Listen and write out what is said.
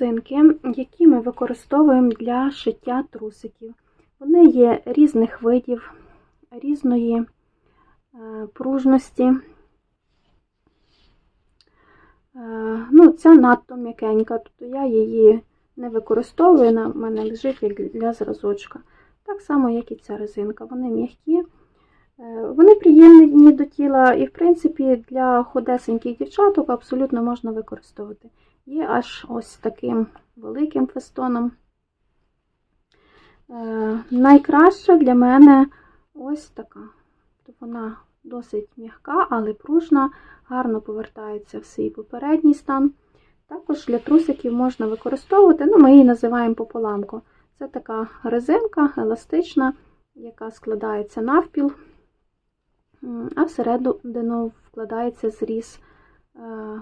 резинки, які ми використовуємо для шиття трусиків. Вони є різних видів, різної е, пружності. Е, Ну, ця надто м'якенька, тобто я її не використовую, вона в мене лежить для зразочка. Так само, як і ця резинка. Вони м'які, вони приємні до тіла, і, в принципі, для худесеньких дівчаток абсолютно можна використовувати. Є аж ось таким великим фестоном. Е, Найкраща для мене ось така. Тобто Вона досить м'яка, але пружна, гарно повертається в свій попередній стан. Також для трусиків можна використовувати, ну, ми її називаємо пополамку. Це така резинка еластична, яка складається навпіл, а всередину вкладається зріз е.